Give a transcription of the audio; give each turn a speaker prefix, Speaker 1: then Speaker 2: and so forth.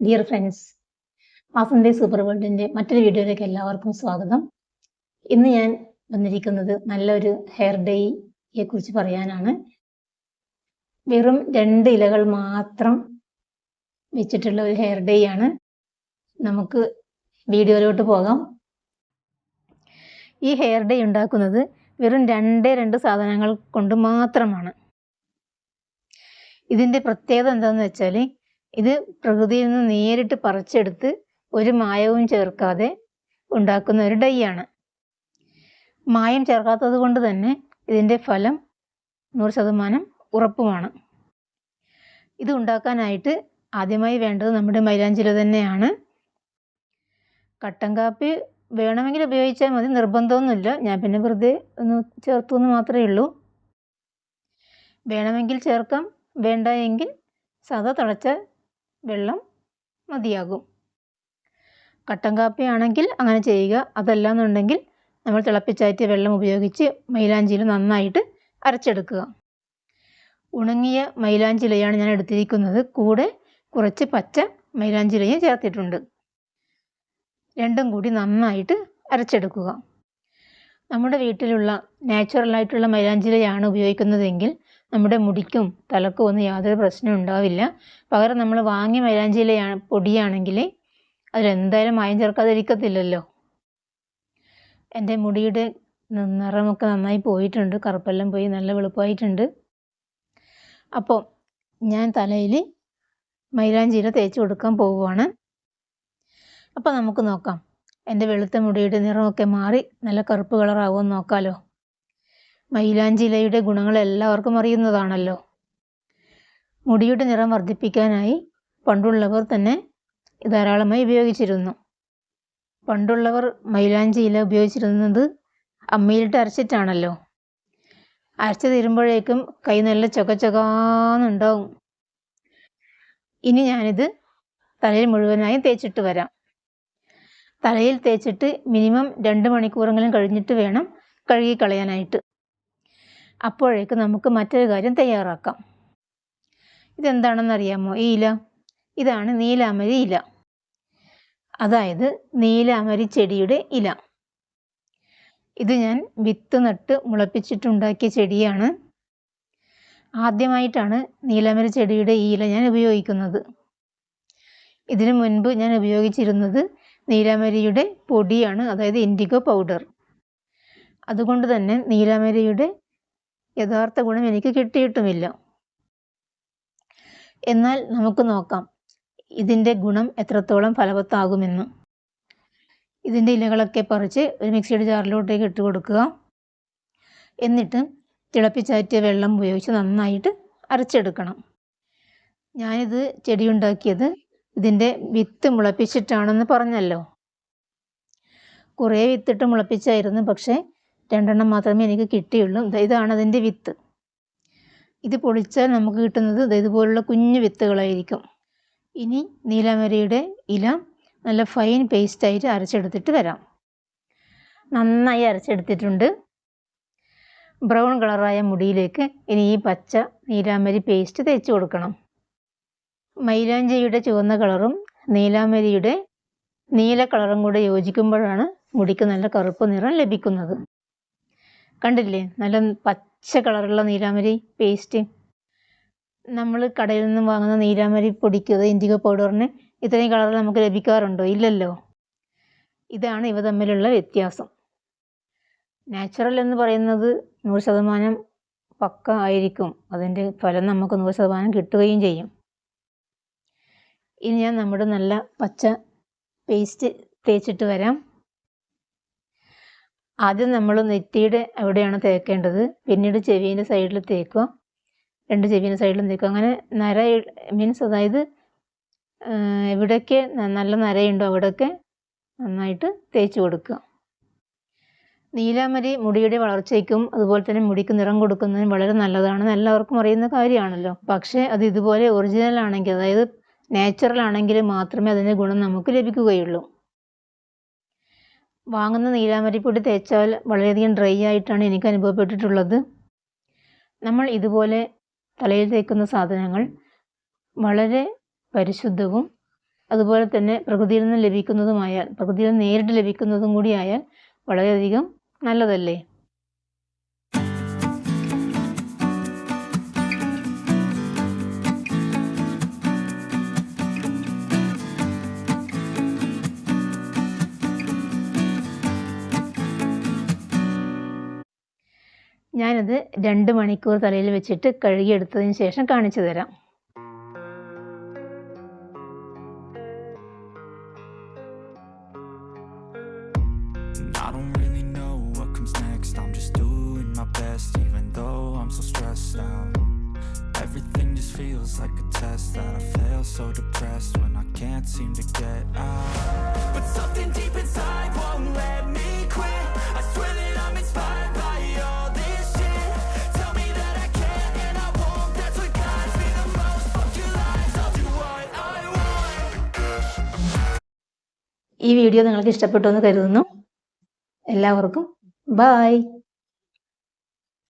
Speaker 1: Dear friends മാസന്റെ super വേൾഡിന്റെ മറ്റൊരു വീഡിയോയിലേക്ക് എല്ലാവർക്കും സ്വാഗതം. ഇന്ന് ഞാൻ വന്നിരിക്കുന്നത് നല്ലൊരു ഹെയർ ഡേയെ കുറിച്ച് പറയാനാണ്. വെറും രണ്ട് ഇലകൾ മാത്രം വെച്ചിട്ടുള്ള ഒരു ഹെയർ ഡേ ആണ്. നമുക്ക് വീഡിയോയിലോട്ട് പോകാം. ഈ ഹെയർ ഡേ ഉണ്ടാക്കുന്നത് വെറും രണ്ടേ രണ്ട് സാധനങ്ങൾ കൊണ്ട് മാത്രമാണ്. ഇതിന്റെ പ്രത്യേകത എന്താണെന്ന് വെച്ചാൽ ഇത് പ്രകൃതിയിൽ നിന്ന് നേരിട്ട് പറിച്ചെടുത്ത് ഒരു മായവും ചേർക്കാതെ ഉണ്ടാക്കുന്ന ഒരു ഡൈ ആണ് മായം ചേർക്കാത്തത് കൊണ്ട് തന്നെ ഇതിന്റെ ഫലം നൂറ് ശതമാനം ഉറപ്പുമാണ്. ഇത് ഉണ്ടാക്കാനായിട്ട് ആദ്യമായി വേണ്ടത് നമ്മുടെ മൈലാഞ്ചില തന്നെയാണ്. കട്ടൻ കാപ്പി വേണമെങ്കിൽ ഉപയോഗിച്ചാൽ മതി നിർബന്ധമൊന്നുമില്ല. ഞാൻ പിന്നെ വെറുതെ ഒന്ന് ചേർത്തു എന്ന് മാത്രമേ ഉള്ളൂ. വേണമെങ്കിൽ ചേർക്കാം വേണ്ട എങ്കിൽ സാധാ തിളച്ച വെള്ളം മതിയാകും. കട്ടൻ കാപ്പി ആണെങ്കിൽ അങ്ങനെ ചെയ്യുക. അതല്ല എന്നുണ്ടെങ്കിൽ നമ്മൾ തിളപ്പിച്ചാറ്റിയ വെള്ളം ഉപയോഗിച്ച് മൈലാഞ്ചിയിൽ നന്നായിട്ട് അരച്ചെടുക്കുക. ഉണങ്ങിയ മൈലാഞ്ചിലയാണ് ഞാൻ എടുത്തിരിക്കുന്നത്. കൂടെ കുറച്ച് പച്ച മൈലാഞ്ചിലയും ചേർത്തിട്ടുണ്ട്. രണ്ടും കൂടി നന്നായിട്ട് അരച്ചെടുക്കുക. നമ്മുടെ വീട്ടിലുള്ള നാച്ചുറലായിട്ടുള്ള മൈലാഞ്ചിലയാണ് ഉപയോഗിക്കുന്നതെങ്കിൽ നമ്മുടെ മുടിക്കും തലക്കും ഒന്നും യാതൊരു പ്രശ്നവും ഉണ്ടാവില്ല. പകരം നമ്മൾ വാങ്ങിയ മൈലാഞ്ചിയിലെ പൊടിയാണെങ്കിൽ അതിലെന്തായാലും മായം ചേർക്കാതിരിക്കത്തില്ലല്ലോ. എന്റെ മുടിയുടെ നിറമൊക്കെ നന്നായി പോയിട്ടുണ്ട്. കറുപ്പെല്ലാം പോയി നല്ല വെളുപ്പായിട്ടുണ്ട്. അപ്പോൾ ഞാൻ തലയിൽ മൈലാഞ്ചീര തേച്ച് കൊടുക്കാൻ പോവുകയാണ്. അപ്പോൾ നമുക്ക് നോക്കാം. എന്റെ വെളുത്ത മുടിയുടെ നിറമൊക്കെ മാറി നല്ല കറുപ്പ് കളറാവുമെന്ന് നോക്കാമല്ലോ മൈലാഞ്ചിലയുടെ ഗുണങ്ങൾ എല്ലാവർക്കും അറിയുന്നതാണല്ലോ. മുടിയുടെ നിറം വർദ്ധിപ്പിക്കാനായി പണ്ടുള്ളവർ തന്നെ ധാരാളമായി ഉപയോഗിച്ചിരുന്നു. പണ്ടുള്ളവർ മൈലാഞ്ചി ഇല ഉപയോഗിച്ചിരുന്നത് അമ്മയിലിട്ട് അരച്ചിട്ടാണല്ലോ. അരച്ച് തീരുമ്പോഴേക്കും കൈ നല്ല ചൊക ചൊകാന്നുണ്ടാവും ഇനി ഞാനിത് തലയിൽ മുഴുവനായും തേച്ചിട്ട് വരാം. തലയിൽ തേച്ചിട്ട് മിനിമം രണ്ട് മണിക്കൂറെങ്കിലും കഴിഞ്ഞിട്ട് വേണം കഴുകി കളയാനായിട്ട്. അപ്പോഴേക്ക് നമുക്ക് മറ്റൊരു കാര്യം തയ്യാറാക്കാം. ഇതെന്താണെന്ന് അറിയാമോ ഈ ഇല. ഇതാണ് നീലാമരി ഇല. അതായത് നീലാമരി ചെടിയുടെ ഇല. ഇത് ഞാൻ വിത്ത് നട്ട് മുളപ്പിച്ചിട്ടുണ്ടാക്കിയ ചെടിയാണ്. ആദ്യമായിട്ടാണ് നീലാമരി ചെടിയുടെ ഈ ഇല ഞാൻ ഉപയോഗിക്കുന്നത്. ഇതിനു മുൻപ് ഞാൻ ഉപയോഗിച്ചിരുന്നത് നീലാമരിയുടെ പൊടിയാണ് അതായത് ഇൻഡിഗോ പൗഡർ. അതുകൊണ്ട് തന്നെ നീലാമരിയുടെ യഥാർത്ഥ ഗുണം എനിക്ക് കിട്ടിയിട്ടുമില്ല. എന്നാൽ നമുക്ക് നോക്കാം. ഇതിന്റെ ഗുണം എത്രത്തോളം ഫലവത്താകുമെന്ന്. ഇതിന്റെ ഇലകളൊക്കെ പറിച്ച് ഒരു മിക്സിയുടെ ജാറിലോട്ടേക്ക് ഇട്ട് കൊടുക്കുക. എന്നിട്ട് തിളപ്പിച്ചാറ്റിയ വെള്ളം ഉപയോഗിച്ച് നന്നായിട്ട് അരച്ചെടുക്കണം. ഞാനിത് ചെടി ഉണ്ടാക്കിയത് ഇതിന്റെ വിത്ത് മുളപ്പിച്ചിട്ടാണെന്ന് പറഞ്ഞല്ലോ. കുറേ വിത്തിട്ട് മുളപ്പിച്ചായിരുന്നു പക്ഷേ രണ്ടെണ്ണം മാത്രമേ എനിക്ക് കിട്ടിയുള്ളൂ. ഇതാണ് അതിന്റെ വിത്ത്. ഇത് പൊളിച്ചാൽ നമുക്ക് കിട്ടുന്നത് ഇതുപോലുള്ള കുഞ്ഞു വിത്തുകളായിരിക്കും. ഇനി നീലമരയുടെ ഇല നല്ല ഫൈൻ പേസ്റ്റായിട്ട് അരച്ചെടുത്തിട്ട് വരാം. നന്നായി അരച്ചെടുത്തിട്ടുണ്ട്. ബ്രൗൺ കളറായ മുടിയിലേക്ക് ഇനി ഈ പച്ച നീലാമരി പേസ്റ്റ് തേച്ച് കൊടുക്കണം. മൈലാഞ്ചിയുടെ ചുവന്ന കളറും നീലാമരിയുടെ നീല കളറും കൂടെ യോജിക്കുമ്പോഴാണ് മുടിക്ക് നല്ല കറുപ്പ് നിറം ലഭിക്കുന്നത്. കണ്ടില്ലേ? നല്ല പച്ച കളറുള്ള നീരാമരി പേസ്റ്റ് നമ്മൾ കടയിൽ നിന്നും വാങ്ങുന്ന നീരാമരി പൊടിക്ക് ഇൻഡിഗോ പൗഡറിന് ഇത്രയും കളർ നമുക്ക് ലഭിക്കാറുണ്ടോ? ഇല്ലല്ലോ. ഇതാണ് ഇവ തമ്മിലുള്ള വ്യത്യാസം. നാച്ചുറൽ എന്ന് പറയുന്നത് നൂറ് ശതമാനം പക്ക ആയിരിക്കും. അതിന്റെ ഫലം നമുക്ക് നൂറ് ശതമാനം കിട്ടുകയും ചെയ്യും. ഇനി ഞാൻ നമ്മുടെ നല്ല പച്ച പേസ്റ്റ് തേച്ചിട്ട് വരാം. ആദ്യം നമ്മൾ നെറ്റിയുടെ എവിടെയാണ് തേക്കേണ്ടത്. പിന്നീട് ചെവീന്റെ സൈഡിൽ തേക്കുക. രണ്ട് ചെവീന്റെ സൈഡിലും തേക്കുക. അങ്ങനെ നര മീൻസ് അതായത് എവിടെയൊക്കെ നല്ല നരയുണ്ടോ. അവിടെയൊക്കെ നന്നായിട്ട് തേച്ച് കൊടുക്കുക. നീലാമരി മുടിയുടെ വളർച്ചയ്ക്കും അതുപോലെ തന്നെ മുടിക്ക് നിറം കൊടുക്കുന്നതിനും വളരെ നല്ലതാണെന്ന് എല്ലാവർക്കും അറിയുന്ന കാര്യമാണല്ലോ. പക്ഷേ അത് ഇതുപോലെ ഒറിജിനൽ ആണെങ്കിൽ അതായത് നാച്ചുറൽ ആണെങ്കിൽ മാത്രമേ അതിന്റെ ഗുണം നമുക്ക് ലഭിക്കുകയുള്ളൂ. വാങ്ങുന്ന നീലാമരിപ്പൊടി തേച്ചാൽ വളരെയധികം ഡ്രൈ ആയിട്ടാണ് എനിക്ക് അനുഭവപ്പെട്ടിട്ടുള്ളത്. നമ്മൾ ഇതുപോലെ തലയിൽ തേക്കുന്ന സാധനങ്ങൾ വളരെ പരിശുദ്ധവും അതുപോലെ തന്നെ പ്രകൃതിയിൽ നിന്ന് ലഭിക്കുന്നതുമായ പ്രകൃതിയിൽ നിന്ന് നേരിട്ട് ലഭിക്കുന്നതും കൂടിയായാൽ വളരെയധികം നല്ലതല്ലേ? ഞാനത് രണ്ട് മണിക്കൂർ തലയിൽ വെച്ചിട്ട് കഴുകിയെടുത്തതിന് ശേഷം കാണിച്ചു തരാം.
Speaker 2: Everything just feels like a test that I fail so depressed when I can't seem to get out. But something deep inside won't let me
Speaker 1: ഈ വീഡിയോ നിങ്ങൾക്ക് ഇഷ്ടപ്പെട്ടു എന്ന് കരുതുന്നു. എല്ലാവർക്കും ബായ്